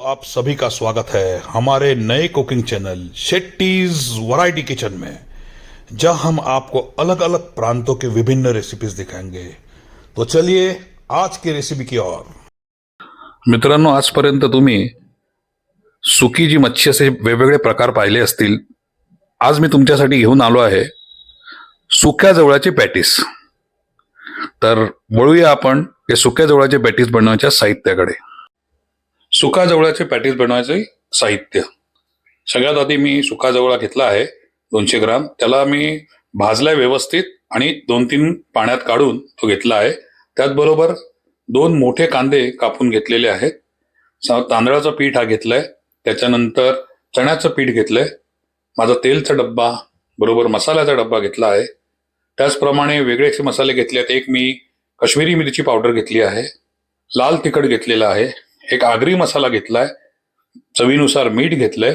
आप सभी का स्वागत है हमारे नए cooking channel Shetty's Variety Kitchen में जहां हम आपको अलग अलग प्रांतों के विभिन्न रेसिपीज दिखाएंगे। तो चलिए आज की रेसिपी की ओर। मित्रांनो आजपर्यंत तुम्ही सुकी जी मच्छी असे वेगवेगळे प्रकार पाहिले असतील आज मी तुमच्यासाठी घेऊन आलो आहे सुक्या जवळाचे पॅटीस तर वळूया आपण हे सुक्या जवळाचे पॅटीस बनवण्याच्या साहित्याकडे. सुकाजवळाचे पॅटीस बनवायचे साहित्य. सगळ्यात आधी मी सुकाजवळा घेतला आहे दोनशे ग्राम. त्याला मी भाजलाय व्यवस्थित आणि दोन तीन पाण्यात काढून तो घेतला आहे. त्याचबरोबर दोन मोठे कांदे कापून घेतलेले आहेत. सा- तांदळाचं पीठ हा घेतलंय. त्याच्यानंतर चण्याचं पीठ घेतलंय. माझा तेलचा डब्बा बरोबर मसाल्याचा डब्बा घेतला आहे. त्याचप्रमाणे वेगळेचे मसाले घेतले आहेत एक मी कश्मीरी मिरची पावडर घेतली आहे. लाल तिखट घेतलेलं आहे. एक आगरी मसाला घेतलाय चवीनुसार मीठ घेतलंय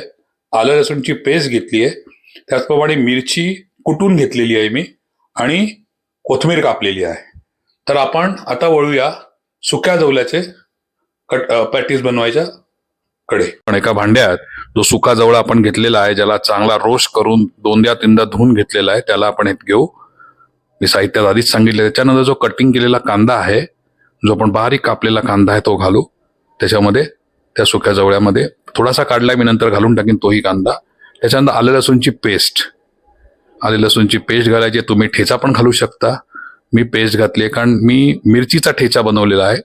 आलं लसूणची पेस्ट घेतली आहे त्याचप्रमाणे मिरची कुटून घेतलेली आहे मी आणि कोथमीर कापलेली आहे. तर आपण आता वळूया सुक्या जवल्याचे कट पॅटीस बनवायच्या कडे. पण एका भांड्यात जो सुका जवळ आपण घेतलेला आहे ज्याला चांगला रोस्ट करून दोनदा तीनदा धुवून घेतलेला आहे त्याला आपण हे घेऊ. मी साहित्यात आधीच सांगितलं त्याच्यानंतर जो कटिंग केलेला कांदा आहे जो आपण बारीक कापलेला कांदा आहे तो घालू. त्याच्यामध्ये त्या सुक्या जवळ्यामध्ये. थोडासा काढला मी नंतर घालून टाकीन तोही कांदा. त्याच्यानंतर आले लसूणची पेस्ट. आले लसूणची पेस्ट घालायची तुम्ही ठेचा पण घालू शकता. मी पेस्ट घातली आहे कारण मी मिरचीचा ठेचा बनवलेला आहे.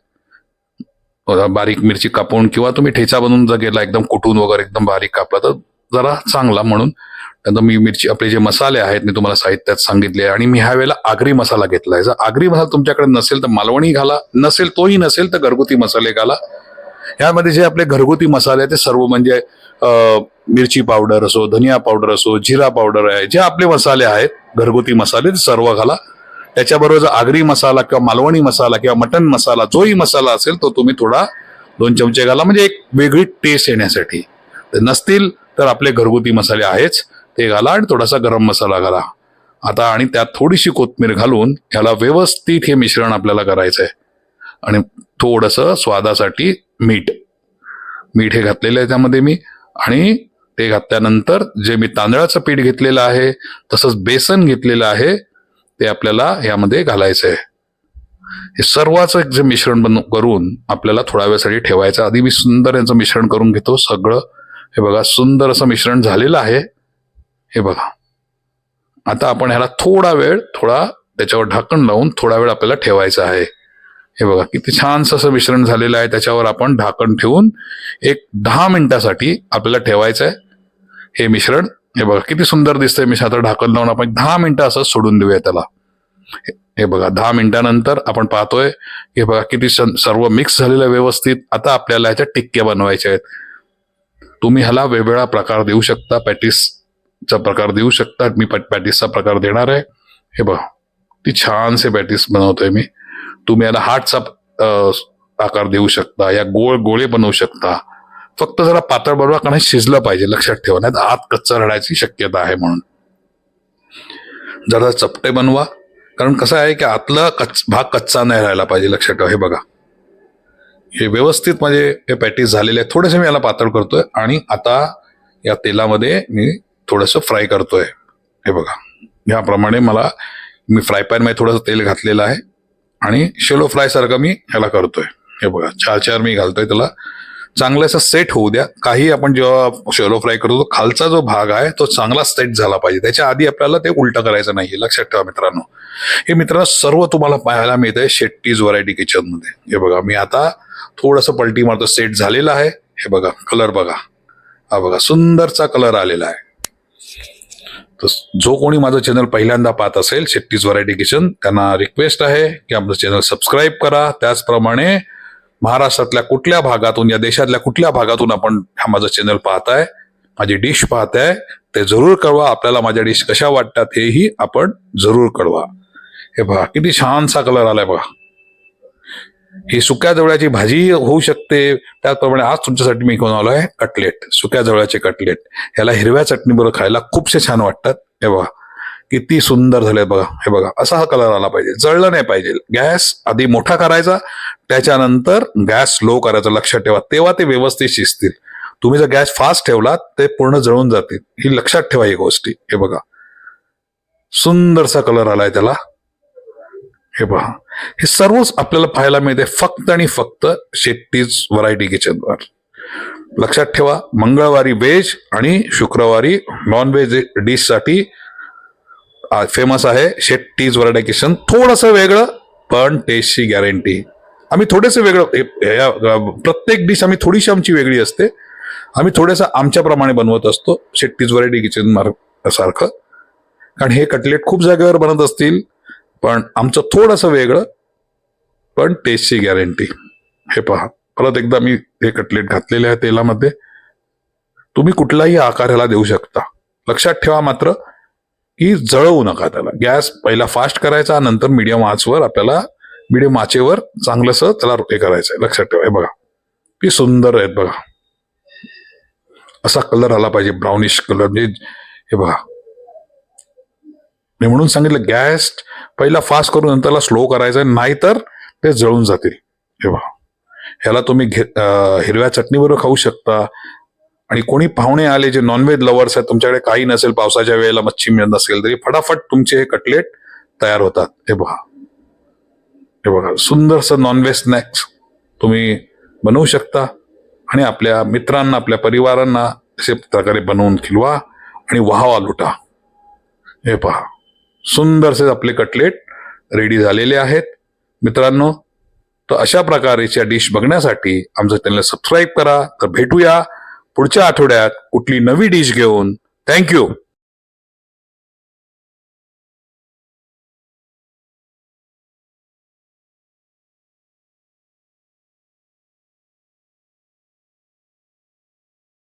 बारीक मिरची कापून किंवा तुम्ही ठेचा बनवून जर गेला एकदम कुटून वगैरे एकदम बारीक कापला तर जरा चांगला म्हणून. त्यानंतर मी मिरची आपले जे मसाले आहेत मी तुम्हाला साहित्यात सांगितले आणि मी ह्या वेळेला आगरी मसाला घेतला आहे जर आगरी मसाला तुमच्याकडे नसेल तर मालवणी घाला. नसेल तोही नसेल तर घरगुती मसाले घाला. यामध्ये जे आपले घरगुती मसाले आहेत ते सर्व म्हणजे मिरची पावडर असो धनिया पावडर असो जिरा पावडर आहे जे आपले मसाले आहेत घरगुती मसाले ते सर्व घाला. त्याच्याबरोबर आगरी मसाला किंवा मालवणी मसाला किंवा मटन मसाला जोही मसाला असेल तो तुम्ही थोडा दोन चमचे घाला. म्हणजे एक वेगळी टेस्ट येण्यासाठी. नसतील तर आपले घरगुती मसाले आहेच ते घाला आणि थोडासा गरम मसाला घाला. आता आणि त्यात थोडीशी कोथमीर घालून ह्याला व्यवस्थित हे मिश्रण आपल्याला करायचं आहे आणि थोडंसं स्वादासाठी मीठ. मीठ हे घातलेलं आहे त्यामध्ये मी. आणि ते घातल्यानंतर जे मी तांदळाचं पीठ घेतलेलं आहे तसंच बेसन घेतलेलं आहे ते आपल्याला यामध्ये घालायचं आहे. हे सर्वाचं एक जे मिश्रण बन करून आपल्याला थोड्या वेळासाठी ठेवायचं. आधी मी सुंदर यांचं मिश्रण करून घेतो सगळं. हे बघा सुंदर असं मिश्रण झालेलं आहे. हे बघा. आता आपण ह्याला थोडा वेळ थोडा त्याच्यावर ढाकण लावून थोडा वेळ आपल्याला ठेवायचं आहे. हे बघा किती छानसं असं मिश्रण झालेलं आहे. त्याच्यावर आपण ढाकण ठेवून एक दहा मिनिटासाठी आपल्याला ठेवायचं आहे हे मिश्रण. हे बघा किती सुंदर दिसतंय. मिश्रण आता ढाकण लावून आपण दहा मिनिटं असं सोडून देऊया त्याला. हे- बघा दहा मिनिटानंतर आपण पाहतोय हे बघा किती सर्व मिक्स झालेलं व्यवस्थित आता आपल्याला ह्याच्या टिक्क्या बनवायच्या आहेत. तुम्ही ह्याला वेगवेगळा प्रकार देऊ शकता. पॅटिसचा प्रकार देऊ शकता. मी पॅटिसचा प्रकार देणार आहे. हे बघा ती छानसे पॅटिस बनवतोय मी. तुम्ही याला हार्टचा आकार देऊ शकता या गोळ गोळे बनवू शकता. फक्त जरा पातळ बनवा कारण शिजलं पाहिजे लक्षात ठेवा नाही आत कच्चा रडायची शक्यता आहे म्हणून. जरा चपटे बनवा कारण कसं आहे की आतला कच भाग कच्चा नाही राहायला पाहिजे लक्षात ठेवा हे बघा. हे व्यवस्थित म्हणजे हे पॅटीस झालेले आहे थोडेसे मी याला पातळ करतोय आणि आता या तेलामध्ये मी थोडंसं फ्राय करतोय. हे बघा. याप्रमाणे मला मी फ्राय पॅनमध्ये थोडंसं तेल घातलेलं आहे. आणि शेलो फ्राय सारखं मी ह्याला करतोय. हे बघा चार चार मी घालतोय त्याला. चांगला असं सेट होऊ द्या. काही आपण जेव्हा शेलो फ्राय करतो खालचा जो भाग आहे तो चांगला सेट झाला पाहिजे. त्याच्या आधी आपल्याला ते उलटं करायचं नाही लक्षात ठेवा मित्रांनो. हे मित्रांनो सर्व तुम्हाला पाहायला मिळतंय शेट्टीज व्हरायटी किचनमध्ये. हे बघा मी आता थोडंसं पलटी मारतो. सेट झालेला आहे. हे बघा कलर बघा. हा बघा सुंदरचा कलर आलेला आहे. तर जो कोणी माझं चॅनल पहिल्यांदा पाहत असेल शेट्टीज व्हरायटी किचन त्यांना रिक्वेस्ट आहे की आपलं चॅनल सबस्क्राईब करा. त्याचप्रमाणे महाराष्ट्रातल्या कुठल्या भागातून या देशातल्या कुठल्या भागातून आपण हा माझं चॅनल पाहताय माझी डिश पाहताय ते जरूर कळवा. आपल्याला माझ्या डिश कशा वाटतात हेही आपण जरूर कळवा. हे बघा किती छानसा कलर आलाय बघा. ही सुक्या जवळ्याची भाजी होऊ शकते. त्याचप्रमाणे आज तुमच्यासाठी मी घेऊन आलो आहे कटलेट सुक्या जवळ्याचे कटलेट. ह्याला हिरव्या चटणीबरोबर खायला खूपसे छान वाटतात. हे बघा किती सुंदर झाले बघा. हे बघा असा हा कलर आला पाहिजे. जळलं नाही पाहिजे. गॅस आधी मोठा करायचा त्याच्यानंतर गॅस स्लो करायचा. लक्षात ठेवा तेव्हा ते व्यवस्थित शिजतील. तुम्ही जर गॅस फास्ट ठेवलात ते पूर्ण जळून जातील. ही लक्षात ठेवा ही गोष्टी. हे बघा सुंदरसा कलर आलाय त्याला. हे पहा. हे सर्वच आपल्याला पाहायला मिळते. फक्त आणि फक्त शेट्टीज व्हरायटी किचनवर लक्षात ठेवा मंगळवारी व्हेज आणि शुक्रवारी नॉन व्हेज डिशसाठी फेमस आहे शेट्टीज व्हरायटी किचन थोडस वेगळं पण टेस्टची गॅरंटी आम्ही थोडेसे वेगळं या- प्रत्येक डिश आम्ही थोडीशी आमची वेगळी असते. आम्ही थोडंसं आमच्याप्रमाणे बनवत असतो. शेट्टीज व्हरायटी किचन सारखं. कारण हे कटलेट खूप जागेवर बनत असतील. पण आमचं थोडंसं वेगळं पण टेस्टची गॅरंटी हे पहा परत एकदा मी हे कटलेट घातलेले आहे तेलामध्ये. तुम्ही कुठलाही आकार ह्याला देऊ शकता. लक्षात ठेवा मात्र की जळवू नका त्याला. गॅस पहिला फास्ट करायचा नंतर मीडियम आचवर आपल्याला मीडियम आचेवर चांगलंसं त्याला हे करायचं आहे लक्षात ठेवा. हे बघा की सुंदर आहेत बघा. असा कलर आला पाहिजे ब्राउनिश कलर म्हणजे हे बघा. मी म्हणून सांगितलं गॅस पहिला फास्ट करून नंतरला स्लो करायचा नाहीतर ते जळून जातील. हे ह्याला तुम्ही घे हिरव्या चटणीबरोबर खाऊ शकता. आणि कोणी पाहुणे आले जे नॉनव्हेज लवर्स आहेत तुमच्याकडे काही नसेल पावसाच्या वेळेला मच्छी मिळत नसेल तरी फटाफट तुमचे हे कटलेट तयार होतात. हे बघा हे बघा सुंदरसं नॉनव्हेज स्नॅक्स तुम्ही बनवू शकता. आणि आपल्या मित्रांना आपल्या परिवारांना असे प्रकारे बनवून खिलवा आणि वाहवा लुटा. हे पहा. सुंदरसे आपले कटलेट रेडी झालेले आहेत. मित्रांनो तर अशा प्रकारच्या डिश बघण्यासाठी आमचं चॅनल सबस्क्राईब करा. तर भेटूया पुढच्या आठवड्यात कुठली नवी डिश घेऊन. थँक्यू